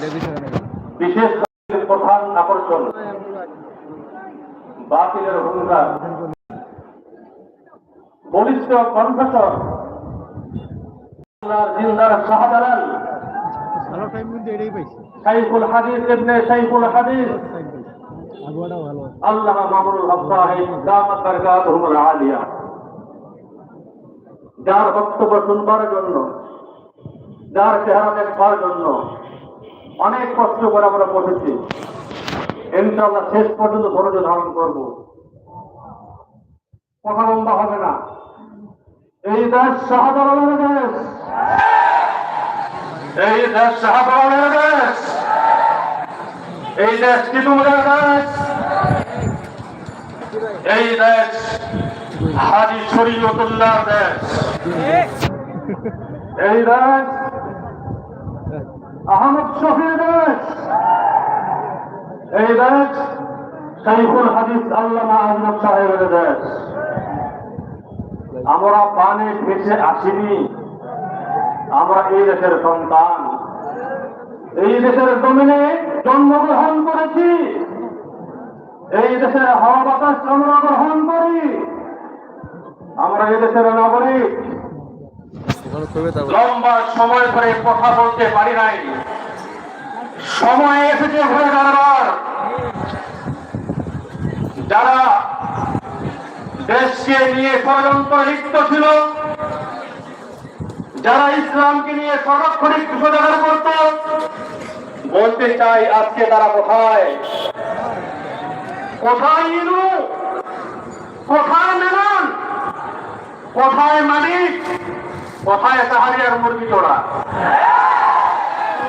বিশেষ প্রধান আকর্ষণ। বাতিলের হুঙ্কার বলিষ্ঠ কণ্ঠস্বর। জিন্দার শাহজালাল। এটাই হাদিস ইবনে শাইখুল হাদিস। আল্লাহ মামুনুল হক সাহেব দামাত বারকাতুহুমুল আলিয়া। যার বক্তব্য শুনবার জন্য যার চেহারা দেখবার জন্য অনেক কষ্ট করে আমরা বসেছি ইনশাআল্লাহ শেষ পর্যন্ত ধৈর্য ধারণ করব। কথা লম্বা হবে না। এই দেশ শাহজালালের দেশ। এই দেশ শাহজালালের দেশ। এই দেশ কি তোমরা দেশ? এই দেশ হাজি শরীয়তুল্লাহ দেশ। এই দেশ আহমদ এই দেশ শাইখুল হাদিস আল্লামা আহমদ সাহেবের দেশ আমরা পানে ভেসে আসিনি। আমরা এই দেশের সন্তান। এই দেশের জমিনে জন্মগ্রহণ করেছি। এই দেশের হাওয়া বাতাস আমরা গ্রহণ করি। আমরা এই দেশের নাগরিক। লম্বা সময় ধরে কথা বলতে পারি নাই। সময় এসেছে ঘুরে দাঁড়াবার যারা দেশকে নিয়ে ষড়যন্ত্র লিপ্ত ছিল, যারা ইসলামকে নিয়ে সার্বক্ষণিক কুশোদাগার করত, বলতে চাই আজকে তারা কোথায়? কোথায় ইনু? কোথায় মেনন কোথায় মালিক কোথায় সাহারিয়ার মুরগি জোড়া।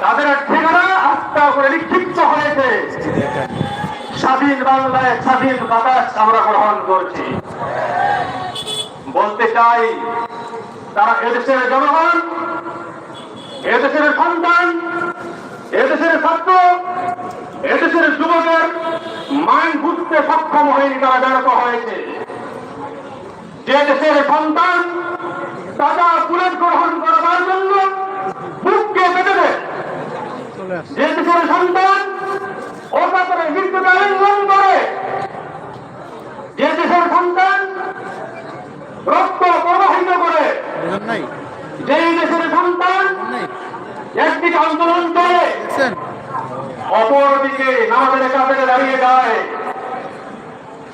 তাদের ঠিকানা আস্থা করে নিক্ষিপ্ত হয়েছে। স্বাধীন বাংলায় স্বাধীন বাতাস আমরা গ্রহণ করছি। বলতে চাই, তারা এদেশের জনগণ, এদেশের সন্তান, এদেশের ছাত্র, এদেশের যুবকের মান বুঝতে সক্ষম হয়নি তারা ব্যর্থ হয়েছে। যে দেশের সন্তান টাকা বুলেট গ্রহণ করবার জন্য বুককে পেতে দেয়। যে দেশের সন্তান ওটা করে মৃত্যুকে আলিঙ্গন করে যে দেশের সন্তান রক্ত প্রবাহিত করে। যেই দেশের সন্তান একদিকে আন্দোলন করে অপরদিকে নামাজের কাছে দাঁড়িয়ে যায়।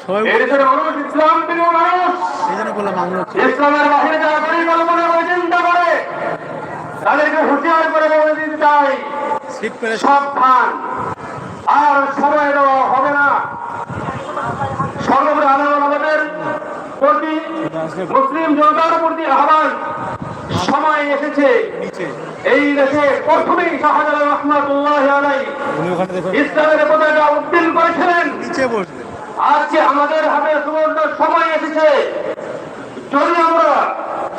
সবাই এদেশের মানুষ ইসলাম প্রিয় মানুষ। এই জন্য বললাম আমরা হচ্ছে ইসলামের বাহিরে যারা পরিকল্পনা করে চিন্তা করে তাদেরকে হুঁশিয়ার করে বলে দিতে চাই। সাবধান। আর সময় দেওয়া হবে না। সর্বোপরি আল্লাহ আমাদের প্রতি মুসলিম জনতার প্রতি আহ্বান সময় এসেছে। এই দেশে প্রথমেই শাহজালাল রহমাতুল্লাহ আলাই উনি ওখানে দেখুন। ইসলামের পতাকা উদ্দিন করেছিলেন। নিচে বসবে। আজকে আমাদের হাতে সুবর্ণ সময় এসেছে। যদি আমরা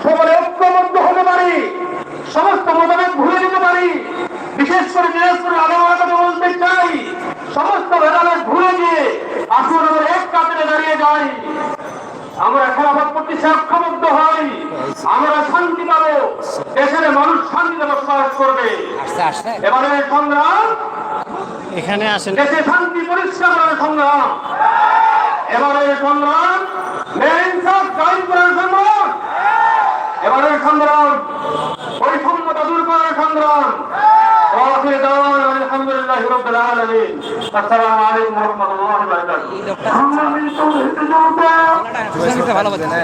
সকলে ঐক্যবদ্ধ হতে পারি সমস্ত মতামত ভুলে দিতে পারি। বিশেষ করে বিশেষ করে আলোচনা বলতে চাই সমস্ত ভেদাভেদ ভুলে গিয়ে আসুন আমরা এক কাতারে দাঁড়িয়ে যাই। আমরা খেলাফত করতে সক্ষমত্ব হই। আমরা শান্তি পাবো। দেশের মানুষ শান্তিতে বসবাস করবে। এবারে সংগ্রাম এখানে আসেন। দেশে শান্তি পরিষ্কার সংগ্রাম। এবারে সংগ্রাম কায়েম করার সংগ্রাম। এবারের সংগ্রাম বৈষম্যতা দূর করার সংগ্রাম। ওয়াখির দাওয়ান আলহামদুলিল্লাহি রাব্বিল আলামিন। আসসালামু আলাইকুম ওয়া রাহমাতুল্লাহি ওয়া বারাকাতুহু।